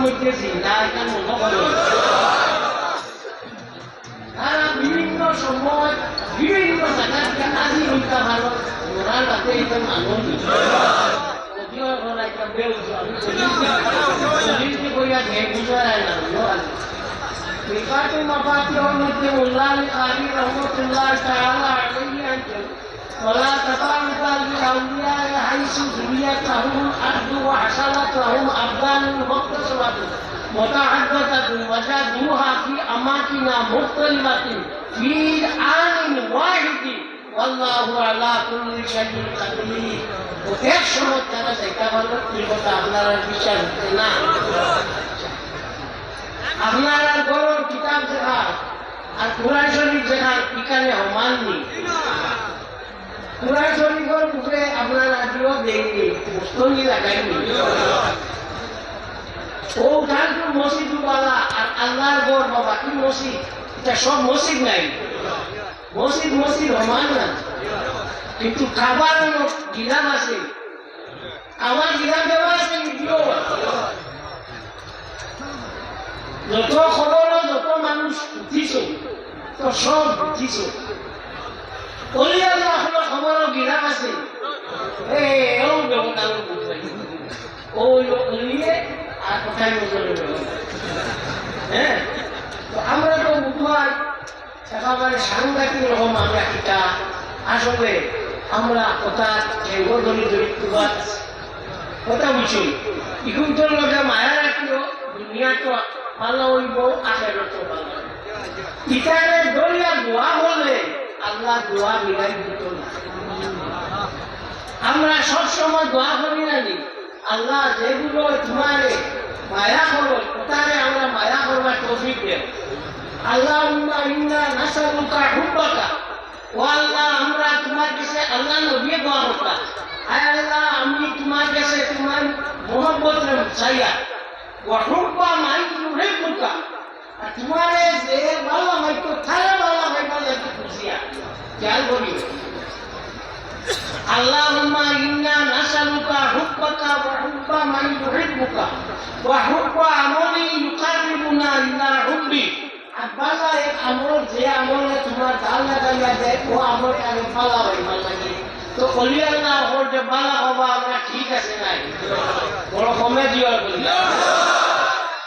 মহল খবরের মধ্যে চিন্তা এটা মনে করে তারা বিভিন্ন সময় বিভিন্ন জায়গাতে আজি হইতে পারো মোরাল হাতে এটা মানুষ যদিও ওরা এটা বেউজ আমি চল্লিশ কইয়া ঘে বুঝায় না ميقات مفاتيح المسلم الله القادر رحمة الله تعالى عليه أنتم ولا تطالب بالأولياء حيث سميت لهم الأرض وحصلت لهم أبدان مختصرة متعددة وجدوها في أماكن مختلفة في آن واحد والله على كل شيء قدير وكيف شرط ترى سيكون لك আপনারা বিচার না আপনার আর বড় কিতাব দেখা আর কোরআন শরীফ দেখা এখানে সমাননি কোরআন শরীফের উপরে আপনার আজিও দেয়নি মুস্তঙ্গি লাগাইনি ও ধানপুর মসজিদ বালা আর আল্লাহর গড় বা বাকি মসজিদ এটা সব মসজিদ নাই। মসজিদ মসজিদ সমান না কিন্তু খাবার গিলাম আছে। আমার গিলাম দেওয়া আছে নিদিও। যত খবর যত মানুষ উঠিছ তো সব উঠিছ। কলিয়ালে আপনার খবর গিরাম আছে এও ব্যবহার ও কলিয়ে আর বলতে হ্যাঁ তো আমরা তো বুধবার একেবারে সাংঘাতিক রকম আমরা কিটা আসলে আমরা কথা ধরি ধরি কথা বুঝি ইগুন তোর লগে মায়া রাখিও দুনিয়া তো ভালো হইব আখেরত ভালো ইটারে দরিয়া দোয়া বলে আল্লাহ দোয়া মিলাই দিত না আমরা সবসময় দোয়া করি না আল্লাহ যেগুলো তোমারে মায়া করো তারে আমরা মায়া করবার তৌফিক দেব আল্লাহ ইন্না নাসালুকা হুব্বাকা ও আল্লাহ আমরা তোমার কাছে আল্লাহ নবিয়ে দোয়া করতাম আয় আল্লাহ আমি তোমার কাছে তোমার মোহব্বত চাইয়া ও হুব্বা মাই তুমি হুব্বুকা তোমারে যে আল্লাহুম্মা ইন্না নাসালুকা হুব্বাকা ওয়া হুব্বা মান ইউহিব্বুকা ওয়া হুব্বা আমালি ইউকাররিবুনা ইলা হুব্বি। আব্বালা এক আমল, যে আমলে তোমার ভালো লাগাইয়া দেয়, ও আমল আমি ভালো হইবা লাগে তো না ওর যে ভালো হবা, আমরা ঠিক আছে নাই। বড় কমে দিও কলিয়া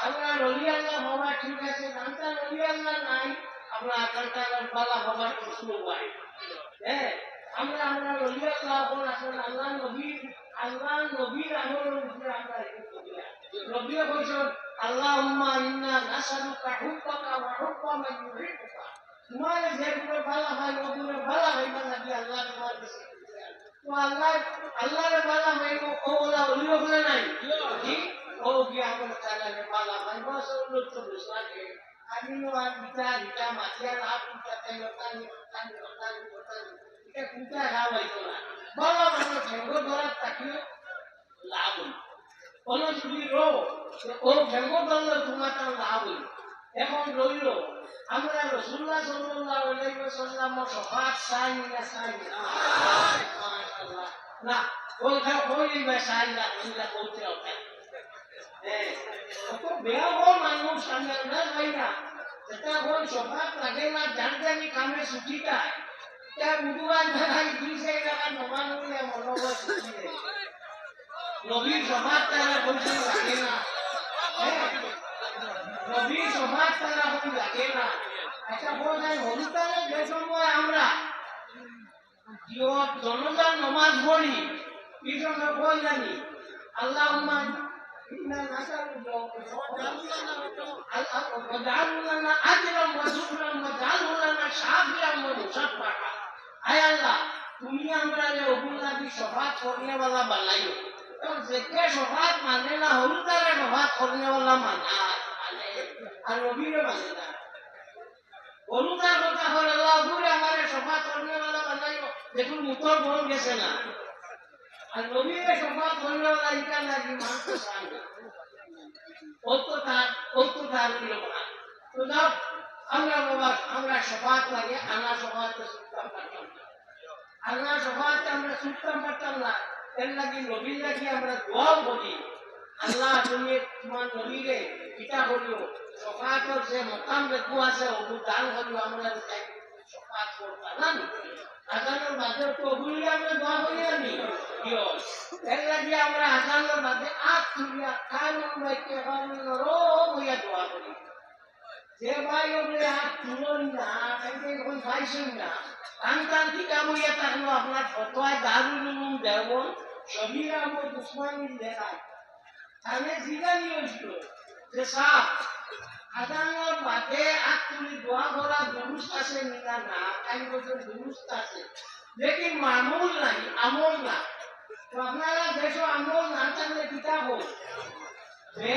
আমরা রলি আল্লাহ হওয়া ঠিক আছে নামটা রলি আল্লাহ নাই আমরা আকাঙ্ক্ষার পালা হবার প্রশ্ন পাই হ্যাঁ আমরা আমরা আল্লাহ হন আসলে আল্লাহ নবীর আল্লাহ নবীর আমলের উপরে আমরা নবী বলছেন আল্লাহুম্মা ইন্না নাসালুকা হুব্বাকা ওয়া হুব্বা মান ইউহিব্বুকা তোমার যেগুলো ভালো হয় ওগুলো ভালো হয় না নাকি আল্লাহ তোমার কাছে তো আল্লাহ আল্লাহর ভালো হয় ও ওলা ওলিও বলে নাই? ও গিয়া আমার তালাকে পালা ভাই বস লোক তো বুঝলাকে এখন রইল আমরা রসুল্লাহ আলাইহি ওয়াসাল্লাম সফাত চাই না চাই না কোথাও কই বা না আমরা বলতে হবে। সামনে না যাই না যেটা হল সভাত লাগে না জানজানি কামে ছুটি যায় তা বুধবার বেলায় দুই চাই টাকা নমানুলে মনোবল ছুটি দেয় নবীর সভাত তারা বলছে, লাগে না। নবীর সভাত তারা হল লাগে না। একটা বোঝায় হলুতারে যে সময় আমরা জনজান নমাজ পড়ি, এই সময় বল জানি আল্লাহ তুমি আমরা রঘুনাথী সভা করনেওয়ালা বানাইও যেকে সভাত মানে না হলু তারা সভাত করনেওয়ালা মানা আর রবিরে মানে না হলুদার কথা হল আল্লাহ ঘুরে আমার সভা করনেওয়ালা বানাইও দেখুন মুতর বল গেছে না আর নবীরে সভাত করনেওয়ালা ইটা লাগি মানুষ সামনে। অত্যতার অত্যতার নির্মাণ তো যাও, আমরা বাবা আমরা সভাত লাগে আনা সভাতে সুলতান পারতাম না আনা সভাতে আমরা সুলতান পারতাম না, এর লাগি নবীর লাগি আমরা দোয়াও বলি আল্লাহ তুমি তোমার নবীরে পিতা করিও সফাতর যে মকাম দেখু আছে ওগু দান করিও আমরা না। আজানোর তো ওগুলি আমরা দোয়া করি আমি। এর লাগে আমরা আজানোর বাদে আখ তুলিয়া কান বাইকে রো বইয়া দোয়া করি। যে ভাই ওগুলি হাত তুলন না তাইতে এখন পাইছেন না। কান্তান্তিকা বইয়া থাকল, আপনার ফটোয় দারুল উলুম আখ নিকা না টাইম বছর দুরুস্ত আছে। লেকিন মামুল নাই, আমল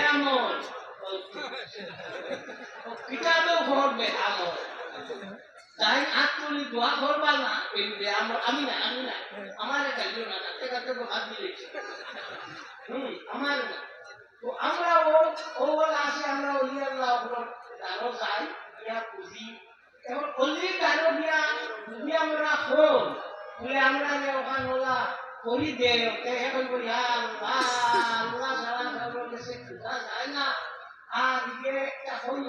আমল আমল। তাই তুলি, দোয়া করবা না, এই বেআমল আমি না আমি না। আমার কালিও না কাতে কাতে হাত দিয়েছি হুম, আমার তো আমরা ও ও আসে, আমরা ওগুলো দাঁড়ো যাই পুঁজি এখন অলি দাঁড়ো দিয়া যদি আমরা হল বলে আমরা যে ওখান ওলা করি দে এখন বলি আল্লাহ আর ইয়ে একটা হইল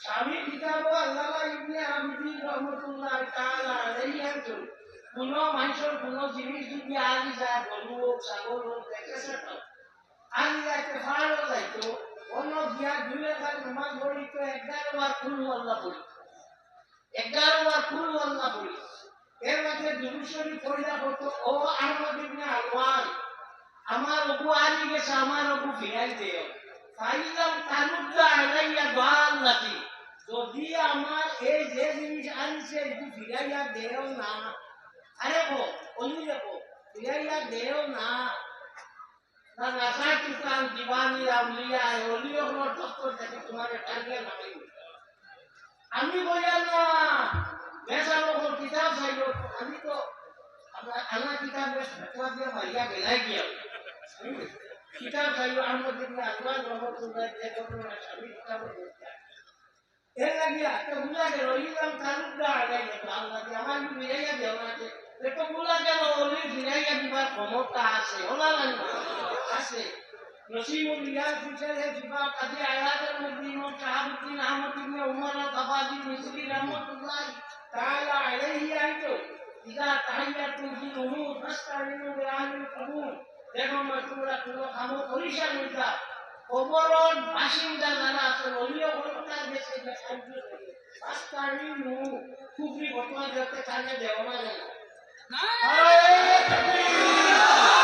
স্বামী কিতাব আল্লাহ ইবনে আবিদিন রহমতুল্লাহ তাআলা আলাইহি যদি আগে যায়, গরু হোক, ছাগল হোক দেখেছে তো। আগে যাইতে ভালো যাইতো। অন্য দিয়া দুই রেখার নামাজ পড়ি তো এগারো বার কুল আল্লাহ এগারো বার কুল আল্লাহ পড়ি এর মধ্যে দুরুশরী পড়িয়া হতো ও আহমদ ইবনে আলওয়ান আমার অবু আনি গেছে, আমার দেও ফাইলাম যদি আমার এই যে জিনিস আনছে, একটু ফিরাইয়া দেও না। আরে গো, অলি দেখো ফিরাইয়া দেও না। না নাসা কিসান দিবানি আউলিয়া অলিও হলো তত্ত্ব থেকে তোমার নামাই আমি বললাম, না বেসা লোক কিতাব চাইলো আমি তো আমরা কিতাব বেশ ফেতোয়া দিয়ে মাইয়া বেলাই গিয়া কিতাব চাইলো আহমদ ইবনে আলওয়ান রহমতুল্লাহ যে ঘটনা স্বামী কিতাব এর লাগিয়া তো বুঝা গেল ইলাম তালুকদা আগাইয়া তো আল্লাহ যে আমার মিলাইয়া দেওয়া আছে এটা বুঝা গেল অলি ফিরাইয়া দিবার ক্ষমতা আছে ওলা না আছে। নসিমুল রিয়াজ ফিচারে দিবা কাজে আয়াতের মধ্যে ইমাম শাহাবুদ্দিন আহমদ ইবনে উমর আল-কাবাদি মিসরি রহমাতুল্লাহ তাআলা আলাইহি আইতো। ইদা তাহিয়াতুম ফিল উমুর ফাস্তাইনু বিআহলিল কুবুর। দেখো তোমরা কোনো কাম করিস না কবরন বাসিন্দা যারা আছে অলিও ঘটনা দেশে করে। ফাস্তাইনু কুফরি ঘটনা যাতে কানে দেওয়া না যায়। ये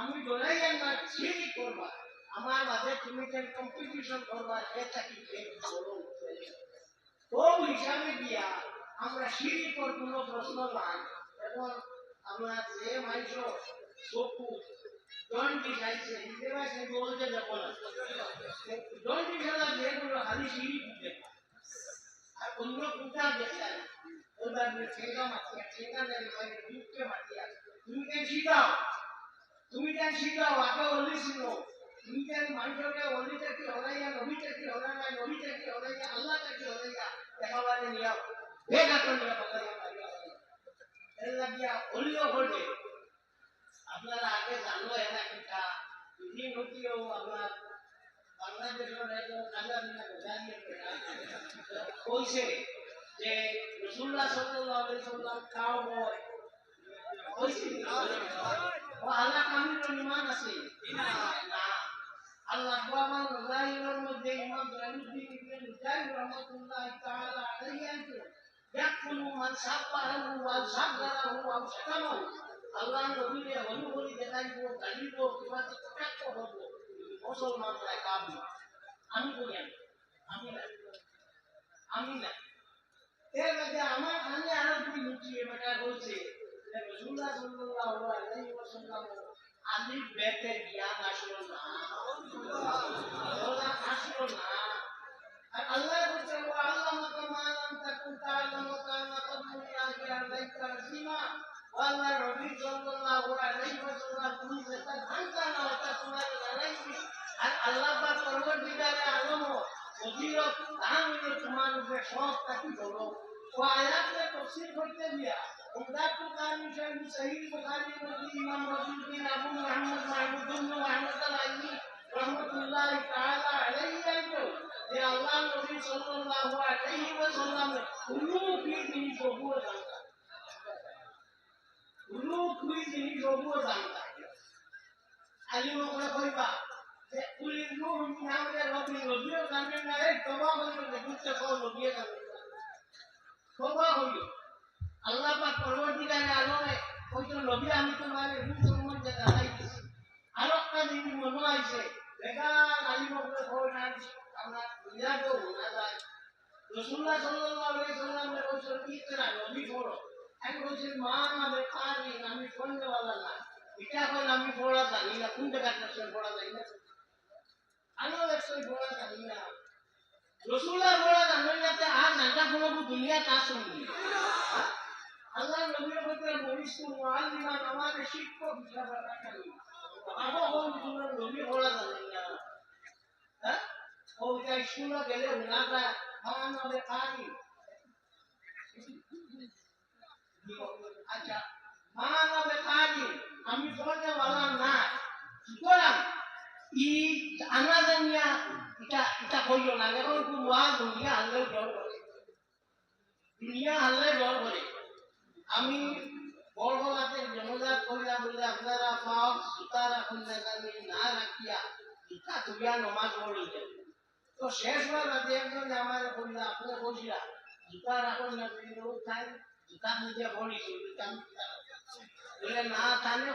আমি ডরাইয়া না শিরিক করবা। আমার বাদে তুমি যে কম্পিটিশন করবা, এটা কি বলো হিসাবে দিয়া আমরা শিরিক কর কোনো প্রশ্ন নাই। এখন আমরা যে মানুষ চকু দণ্ডি খাইছে হিসেবে সে বলতে যাব না। দণ্ডি খেলা যেগুলো খালি শিরিক দেখে আর অন্য কোথা দেখে ওইবার ঠেঙ্গা মাতিয়া ঠেঙ্গা মানে দুধকে তুমি কেন শিখাও তুমি কেন শিখাও? আগে অলি ছিল তুমি কেন মানুষকে অলিটা কি হলাইয়া নবীটা কি হলা নাই নবীটা কি হলাইয়া আল্লাহটা কি হলাইয়া দেখাবারে নিয়া ভেগা তো নিয়া এর লাগিয়া অলিও বলবে। আপনারা আগে জানলো, এরা কিটা দিন হতিও আপনার বাংলাদেশের একজন কাজা মিনা গোজারিয়ে কইছে যে রসুল্লাহ সাল্লাল্লাহু সাল্লাম কইছে ও আল্লাহ কামিল ইমান আছে আল্লাহ বাবা নজাইরের মধ্যে ইমাম জালালউদ্দিন ইবনে মুজাহিদ রাহমাতুল্লাহ তাআলা আলাইহি ইয়াকুলু মান সাব্বাহু ওয়া সাগরাহু ওয়া শাতামাহু আল্লাহ নবীরে হলি দেখাইব গালিব কিবা কটাক্ষ হব মুসলমানরা কাবি আমি বলি আমি না আমি না এর মধ্যে আমার আমি আরও দুই লুচিয়ে বেটা বলছে আলী বেতে জ্ঞান আসলো না আসলো না আর আল্লাহ বলছে ওয়া আল্লামাকা মা লাম তাকুন তাআলামু কানা ফাদলুল্লাহি আলাইকা আযীমা আল্লাহ নবী সাল্লাল্লাহু আলাইহি ওয়াসাল্লাম তুমি যেটা জানতা না ওটা তোমার জানাইছি আর আল্লাহ পাক পরবর্তীকালে আলম ও দিয়া উমদাতু কানি শাইখ সহিহ বুখারী মধ্যে ইমাম রাজুদ্দিন আবু মুহাম্মদ মাহমুদ ইবনে মুহাম্মদ আল-আইনি রহমতুল্লাহ তাআলা আলাইহি আইতো যে আল্লাহ নবী সাল্লাল্লাহু আলাইহি ওয়াসাল্লাম কোনো কি জিনিস সবুও জানতা কোনো কি জিনিস সবুও জানতা আলিম করে কইবা যে কুলির নূর মিনামে রবি নবীও জানেন না এই তবা হইল দেখুতে কও নবীও জানেন না তবা হইল আল্লাহ পাক পরবর্তীকালে আলমে হয়তো নবী আমি তোমার রূপ সম্বন্ধে জানাই দিছি আর একটা জিনিস মনে আইছে বেকার আলিম করে কই না, আমরা দুনিয়া তো না যায় রসুল্লাহ সাল্লাল্লাহু আলাইহি সাল্লাম এর বছর ইকরা নবী পড়ো? আমি বলছি মা না বেকারি আমি পড়া জানি না আর নাঙ্গা কোনো দুনিয়া তা শুনবি আল্লাহ নবীর মধ্যে বলিষ্ঠ মুআল্লিমান আমাদের শিক্ষক হিসাবে রাখালি আবো হল তোমার নবী পড়া না। হ্যাঁ? ও যা স্কুলে গেলে খাওয়ান হবে খালি আমি পড়তে পারলাম না। করলাম? ই আনা জানিয়া এটা এটা কইল না। এখন নোয়া দুনিয়া হারলেও ডর করে দুনিয়া হারলে ডর করে আমি বড়গলাতে জনজাত করিয়া বলে আপনারা পাও জুতা রাখুন না রাখিয়া। তুলিয়া নমাজ তো বাদে একজন আমার আপনি বলছিলা জুতা রাখুন না জুতা নিজে বলে, না তাহলে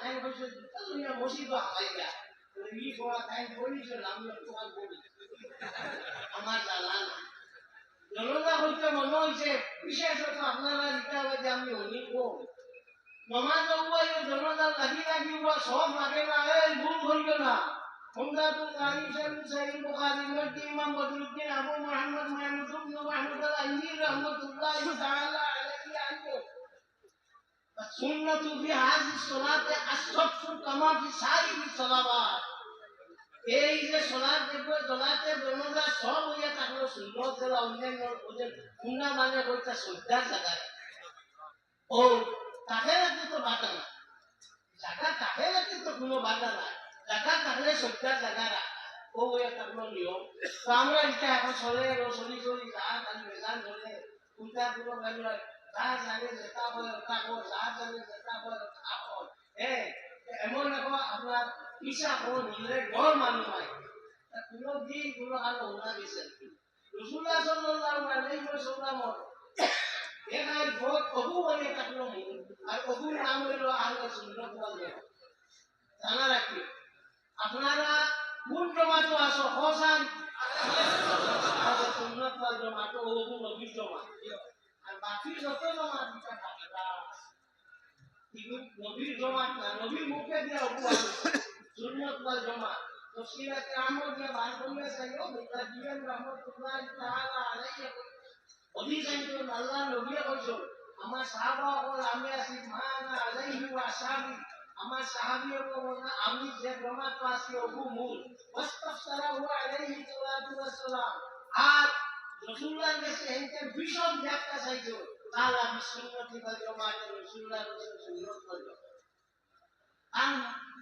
তাই জুতা তুমি মসজিদ হামাই যা ই পড়া তাই তোমার বলি। আমার না হইতে মনে হয়েছে বিশেষত আপনারা যেটা যে আমি অনেক নমাজ উপায় জনতা লাগি লাগি উয়া সব লাগে না এই ভুল হইল না হুমদাতুল গানি সাহেব সাহিল বুখারী মধ্যে ইমাম বদরুদ্দিন আবু মুহাম্মদ মাহমুদ ইবনে মাহমুদ আল-আইনি রাহমাতুল্লাহ তাআলা আলাইহি আনহু সুন্নাতু ফি হাযিস সালাতে আসফু কামা ফি সাইরি সালাওয়াত এই যে সলাদ দেখবে সলাতে জনতা সব হইয়া থাকল সুন্নত যারা অন্যান্য ওদের খুন্না মানে বলতে শ্রদ্ধার জায়গায়। ও, তাকে রাখতে তো বাধা না জায়গা তাকে রাখতে তো কোনো বাধা নাই। জায়গা থাকলে শ্রদ্ধার জায়গা রাখা। ও হইয়া নিয়ম। তো আমরা এটা এখন চলে চলি চলি, যা খালি মেজান ধরে। উল্টা পুরো গেল যা জানে, যেটা হয় ওটা যা জানে, যেটা হয় হ্যাঁ এমন এখন আপনার ইচ্ছা কোনো নিজের ডর মানুষ হয়। কোনো দিন কোনো আর ওনা দিছে রসুল্লাহ সাল্লাল্লাহু আলাইহি ওয়াসাল্লাম এখানে বহুত অবু বলে থাকল আর অবুর নাম হইল আহলে সুন্নাত ওয়াল জামাত জানা রাখি আপনারা কোন জমাত আছো? হোসান আহলে সুন্নাত ওয়াল জামাত ও অবু নবীর জমাত। আর বাকি যত জমাত এটা নবীর জমাত না নবীর মুখে দিয়ে অবু আছে। সুন্নাত ওয়াল জামাত। তফসিরাত আহমদ যে বার করলে সাইও মুতাজিয়ান রহমাতুল্লাহ তাআলা আলাইহি। অধিকাংশ আল্লাহ নবী কইছো আমার সাহাবা হল আমি আছি মানা আলাইহি ওয়া সাহাবি, আমার সাহাবী হল আমি যে জমাত আছি অবু মূল। ওয়াস্তাফসারাহু আলাইহি সাল্লাতু ওয়াসসালাম আর রাসূলুল্লাহ কাছে এতে ভীষণ ব্যাখ্যা চাইছো, তাহলে আমি সুন্নতি বা জমাত রাসূলুল্লাহ সুন্নত করব আম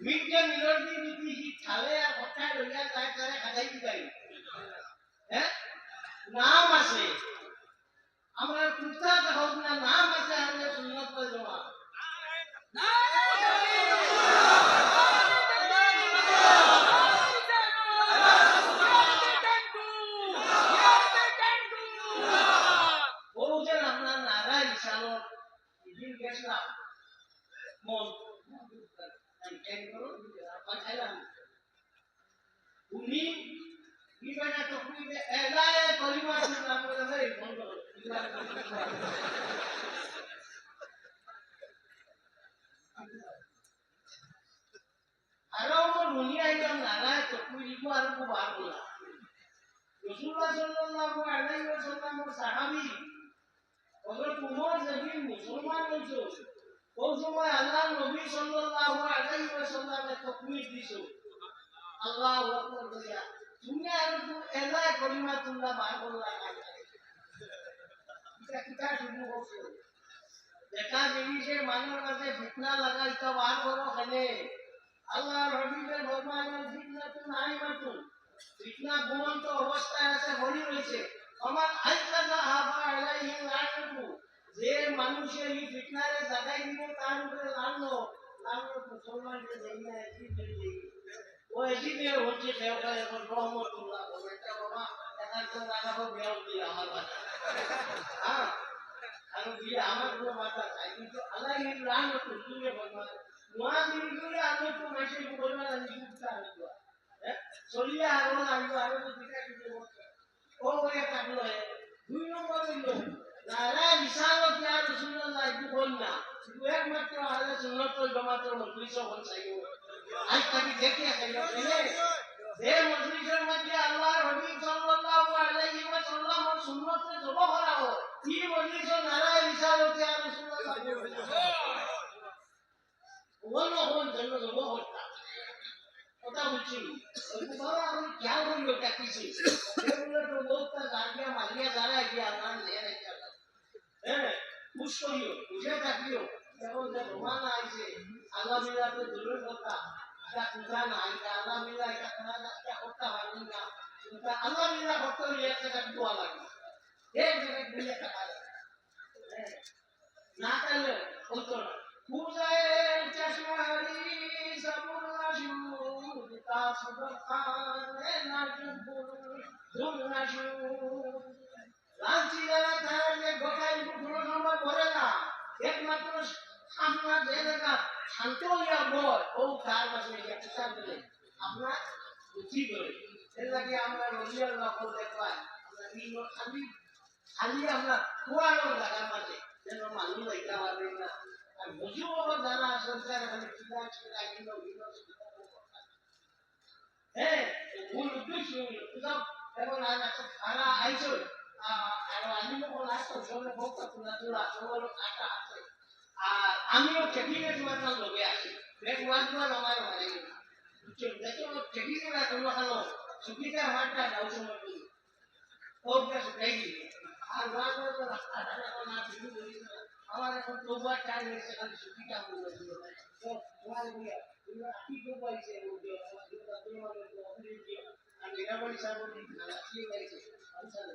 মির্জা মিলর্জি নীতি সি খালে আর কথায় লইয়া যায় তারে খাজাই দিবাই হ্যাঁ নাম আছে। আমরা কুর্তা হোক না নাম আছে আমাদের সুন্নত জমা আপনার নারা ইসানো দিন গেছিলাম মন পাঠাইলাম উনি বিবেনা তকলিফে এলায় কলিমা শুনলাম বলে ভাই বন্ধ আরও আমার মনি আইলাম নারায় তকলিফ আর খুব আর বলা রসুল্লাহ সাল্লাল্লাহু আলাইহি ওয়াসাল্লাম সাহাবী হযরত উমর যেদিন হইছো ওই সময় আল্লাহ নবী সাল্লাল্লাহু আলাইহি ওয়াসাল্লামে তকলিফ দিছো? আল্লাহু আকবার বলিয়া, তুমি আর তুমি এলাই কলিমা তোমরা বার করলা এটা কিতা শুরু করছ দেখা জিনিসে মানুষ কাছে ফিতনা লাগাইতে বার অবস্থায় আছে, বলি রয়েছে আমার আইকাজা হাফা আলাইহি লানতু যে মানুষে এই ফিতনারে জাগাই দিব তার উপরে লানো লানো মুসলমানকে দেই না এটি দেই ও এটি দিয়ে হচ্ছে দেওয়া এখন রহমতুল্লাহ এটা বাবা এখান তো লাগাবো বেয়াও দিয়ে আমার বাচ্চা হ্যাঁ আর দিয়ে আমার কোনো মাথা নাই কিন্তু আল্লাহ এই তুমি ভগবান নোয়া দিন আমি তো বলব আনব চলিয়া তো ও থাকল দুই নম্বর হইল যারা রিসালত ইয়া রাসূলুল্লাহ ইবনে বলনা শুধু একমাত্র আহলে সুন্নাত ওয়াল জামাতের মজলিস হল চাই আজ তাকে দেখে খাইলো যে মজলিসের মধ্যে আল্লাহর হাবিব সাল্লাল্লাহু আলাইহি ওয়া সাল্লাম ওর সুন্নতে জব করা হয় এই মজলিস নারা রিসালত ইয়া রাসূলুল্লাহ ওন ওন জন্য জব করতা। ওটা বুঝছি? বাবা আমি কি বলব তা কিছু এগুলো যারা গিয়া আল্লাহ লেয়া হ্যাঁ খুশ করিও বুঝে থাকিও যেমন যে রোমান আইছে আল্লাহ মিলা তো দূরের কথা এটা কুদা না, এটা আল্লাহ মিলা, এটা কোনা এটা করতে পারবি না, এটা আল্লাহ মিলা করতে হলে এক টাকা দোয়া লাগে। এক জায়গায় দুই টাকা লাগে না তাহলে হতো না। পূজায় চশমারি সবুল্লা শুর তা সুদখানে নাজুর ধুল নাজুর লাঞ্চি যারা তাহলে গোটাই কোনো সময় করে না একমাত্র আপনার যে জায়গা শান্ত হইয়া বয় ও তার পাশে একটা চাপ দিলে আপনার বুদ্ধি করে এর লাগে আমরা রবিয়ার নকল দেখবাই আমরা বিভিন্ন খালি খালি আমরা পুরানো জায়গার মাঝে। যেন মানুষ লইতে পারবেন না। আর বুঝিও আবার যারা সংসার খালি চিন্তা চিন্তা কিন্তু হ্যাঁ মূল উদ্দেশ্য এখন আর একটা খানা আইসো আর আমি যখন আসতাম সঙ্গে ভোক্তা তুলা তুলা সবার কাটা আছে। আর আমিও টেবিলের মাথার লোকে আসি বেশ ওয়াজগুলো আমার মানে বুঝছ দেখো টেবিলে না তোমরা খালো সুবিধা আমারটা যাও সময় করি ওটা শুকাই দিবে আর ওয়াজগুলো তো রাস্তা টাকা না শুরু করি আমার এখন তোবার টাইম হয়েছে খালি সুবিধা বলে দিল তো তোমার বলিয়া তোমরা কি তো পাইছে তোমার আর নিরাপদ সাহেব না কি পাইছে আমি জানি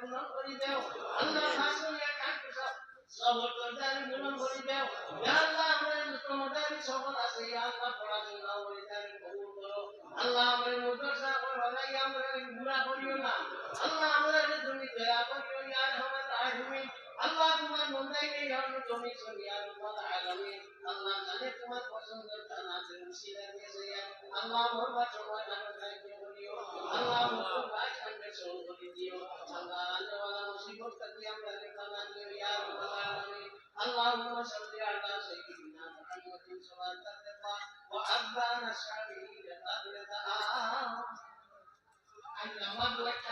গুনাহ করে দেও আল্লাহ হাসুলিয়া কাটু সব সব দরজারে গুনাহ করে দেও ইয়া আল্লাহ আমরা যত মদারি সকল আছে ইয়া আল্লাহ পড়াশোনা করে তারে কবুল আমাদের আমাদের রাহিমিন আল্লাহ তোমার মন্দাইকে ইহার জমি সরিয়া রব্বাল আলামিন আল্লাহ জানে তোমার পছন্দের তানাতে উসিলা দিয়েছে আল্লাহ মোর বাচ্চা জানো সাহায্য করিও আল্লাহ মোর ভাই কান্দে সহ করে দিও আল্লাহ আল্লাহ মুসিবত থেকে আমরা লেখা না দিও ইয়া রব্বাল আলামিন اللهم صل على سيدنا محمد صلاة ترضى وأبانا الشعبي لقبل أن مدرك